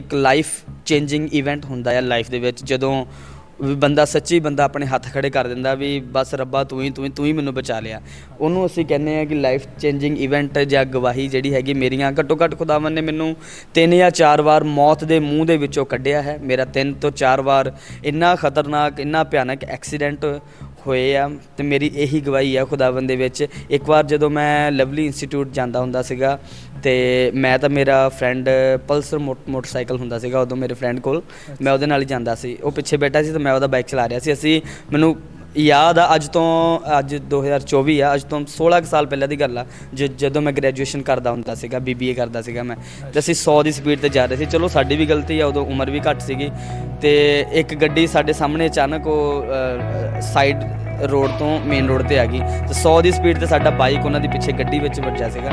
ਇੱਕ life changing event ਹੁੰਦਾ ਹੈ ਲਾਈਫ ਦੇ ਵਿੱਚ, ਜਦੋਂ ਵੀ ਬੰਦਾ ਸੱਚੀ ਬੰਦਾ ਆਪਣੇ ਹੱਥ ਖੜੇ ਕਰ ਦਿੰਦਾ ਵੀ ਬਸ ਰੱਬਾ ਤੂੰ ਹੀ ਤੂੰ ਹੀ ਤੂੰ ਹੀ ਮੈਨੂੰ ਬਚਾ ਲਿਆ। ਉਹਨੂੰ ਅਸੀਂ ਕਹਿੰਦੇ ਆ ਕਿ ਲਾਈਫ ਚੇਂਜਿੰਗ ਇਵੈਂਟ ਜਾਂ ਗਵਾਹੀ ਜਿਹੜੀ ਹੈਗੀ ਮੇਰੀਆਂ, ਘੱਟੋ ਘੱਟ ਖੁਦਾਵੰ ਨੇ ਮੈਨੂੰ ਤਿੰਨ ਜਾਂ ਚਾਰ ਵਾਰ ਮੌਤ ਦੇ ਮੂੰਹ ਦੇ ਵਿੱਚੋਂ ਕੱਢਿਆ ਹੈ। ਮੇਰਾ ਤਿੰਨ ਤੋਂ ਚਾਰ ਵਾਰ ਇੰਨਾ ਖਤਰਨਾਕ, ਇੰਨਾ ਭਿਆਨਕ ਐਕਸੀਡੈਂਟ ਹੋਏ ਆ ਤੇ ਮੇਰੀ ਇਹੀ ਗਵਾਹੀ ਆ ਖੁਦਾਵੰਦ ਦੇ ਵਿੱਚ। ਇੱਕ ਵਾਰ ਜਦੋਂ ਮੈਂ ਲਵਲੀ ਇੰਸਟੀਚਿਊਟ ਜਾਂਦਾ ਹੁੰਦਾ ਸੀਗਾ ਤੇ ਮੈਂ ਤਾਂ ਮੇਰਾ ਫਰੈਂਡ ਪਲਸਰ ਮੋਟਰਸਾਈਕਲ ਹੁੰਦਾ ਸੀਗਾ ਉਦੋਂ ਮੇਰੇ ਫਰੈਂਡ ਕੋਲ। ਮੈਂ ਉਹਦੇ ਨਾਲ ਹੀ ਜਾਂਦਾ ਸੀ। ਉਹ ਪਿੱਛੇ ਬੈਠਾ ਸੀ ਤੇ ਮੈਂ ਉਹਦਾ ਬਾਈਕ ਚਲਾ ਰਿਹਾ ਸੀ। ਅਸੀਂ ਮੈਨੂੰ ਯਾਦ ਆ ਅੱਜ ਤੋਂ, ਅੱਜ 2024 ਆ, ਅੱਜ ਤੋਂ 16 ਕੁ ਸਾਲ ਪਹਿਲਾਂ ਦੀ ਗੱਲ ਆ। ਜ- ਜਦੋਂ ਮੈਂ ਗ੍ਰੈਜੂਏਸ਼ਨ ਕਰਦਾ ਹੁੰਦਾ ਸੀਗਾ ਬੀਬੀਏ ਕਰਦਾ ਸੀਗਾ ਮੈਂ। ਤੇ ਅਸੀਂ 100 ਦੀ ਸਪੀਡ ਤੇ ਜਾ ਰਹੇ ਸੀ। ਚਲੋ ਸਾਡੀ ਵੀ ਗਲਤੀ ਆ, ਉਦੋਂ ਉਮਰ ਵੀ ਘੱਟ ਸੀਗੀ। ਤੇ ਇੱਕ ਗੱਡੀ ਸਾਡੇ ਸਾਹਮਣੇ ਅਚਾਨਕ ਉਹ ਸਾਈਡ ਰੋਡ ਤੋਂ ਮੇਨ ਰੋਡ ਤੇ ਆ ਗਈ। ਤੇ 100 ਦੀ ਸਪੀਡ ਤੇ ਸਾਡਾ ਬਾਈਕ ਉਹਨਾਂ ਦੀ ਪਿੱਛੇ ਗੱਡੀ ਵਿੱਚ ਵੱਜਿਆ ਸੀਗਾ।